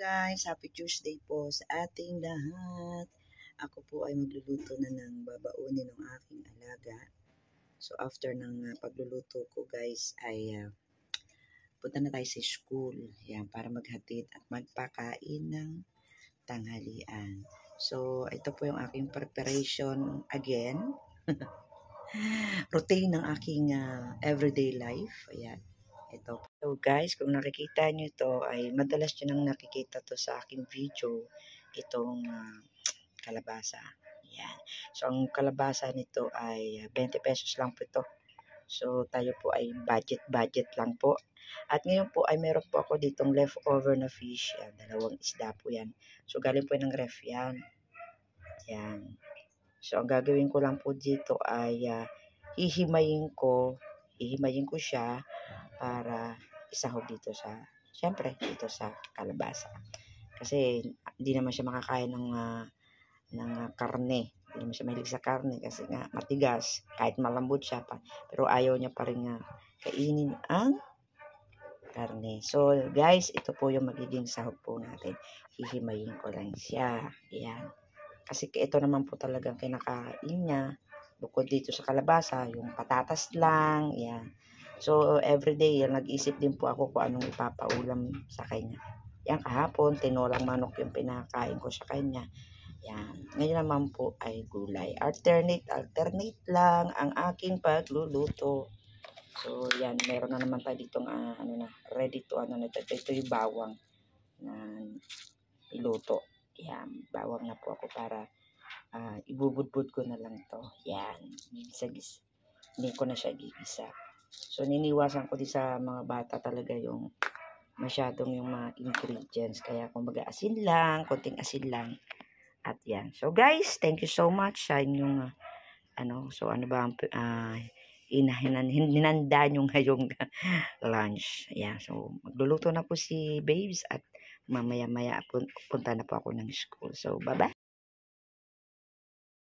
guys, happy Tuesday po sa ating lahat. Ako po ay magluluto na ng babaunin ng aking alaga. So after ng uh, pagluluto ko guys ay uh, punta na tayo sa school. Yan, para maghatid at magpakain ng tanghalian. So ito po yung aking preparation again. Routine ng aking uh, everyday life. Ayan. Ito. So guys, kung nakikita nyo ito, ay madalas nyo nang nakikita to sa aking video, itong uh, kalabasa. Yan. So ang kalabasa nito ay 20 pesos lang po ito. So tayo po ay budget-budget lang po. At ngayon po ay meron po ako ditong leftover na fish. Yan, dalawang isda po yan. So galing po ng ref yan. Yan. So ang gagawin ko lang po dito ay uh, hihimayin ko, hihimayin ko siya para isahog dito sa, syempre, dito sa kalabasa. Kasi hindi naman siya makakain ng, uh, ng uh, karne. Hindi naman siya mahilig sa karne kasi nga matigas, kahit malambot siya pa. Pero ayaw niya pa rin uh, kainin ang karne. So, guys, ito po yung magiging sahog po natin. Hihimayin ko lang siya. Ayan. Kasi ito naman po talagang kinakain niya. Bukod dito sa kalabasa, yung patatas lang. Ayan. So, everyday, nag-isip din po ako kung anong ipapaulam sa kanya. Yan, kahapon, tinolang manok yung pinakain ko sa kanya. Yan. Ngayon naman po ay gulay. Alternate, alternate lang ang aking pagluluto. So, yan, meron na naman tayo ditong, uh, ano na, ready to, ano na, ito, ito yung bawang na iluto. Yan, bawang na po ako para uh, ibubudbud ko na lang to. Yan, gisa-gisa. Hindi ko na siya gigisa. So, niniwasan ko din sa mga bata talaga yung masyadong yung mga ingredients. Kaya, kumbaga, asin lang, konting asin lang. At yan. So, guys, thank you so much sa inyong, uh, ano, so, ano ba uh, inahinan, hinanda nyo ngayong lunch. Ayan, so, magluluto na po si Babes at mamaya-maya punta na po ako ng school. So, bye-bye.